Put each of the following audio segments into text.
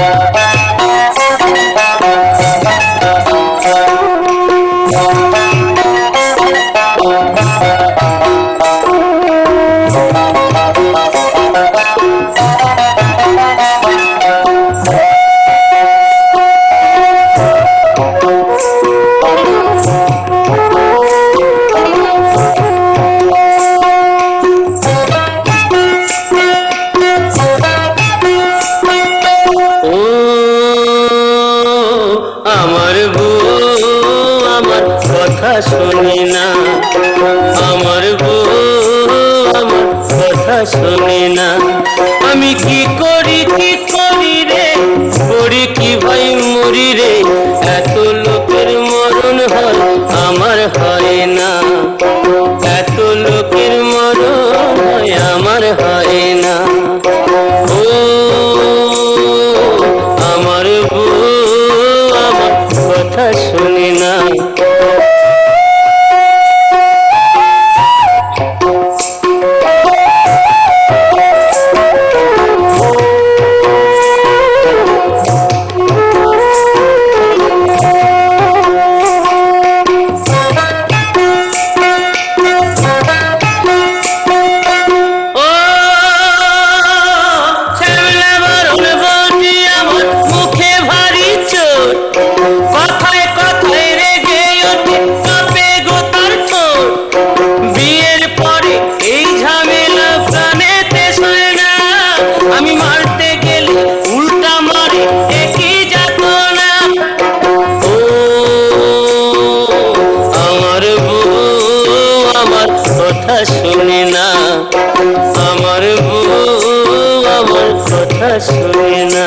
ও শুনি না। আমার বউ আমার কথা শুনি না। আমি কি করি কি কথা শুনে না। আমার বউ আমার কথা শুনে না।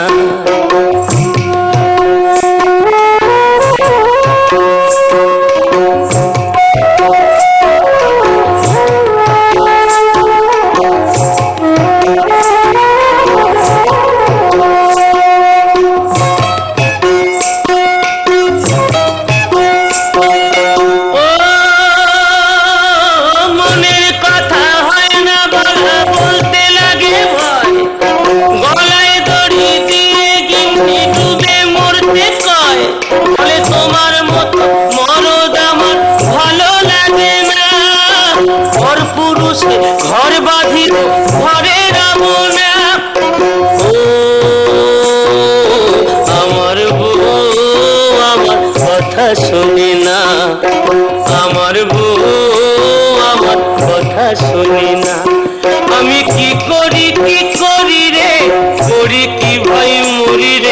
পুরুষে ঘর বাঁধিল ঘরে রাম না। ও, আমার বউ, আমার কথা শুনি না। আমার বউ, আমার কথা শুনি না। আমি কি করি কি করি রে? করি কি ভাই মরি রে?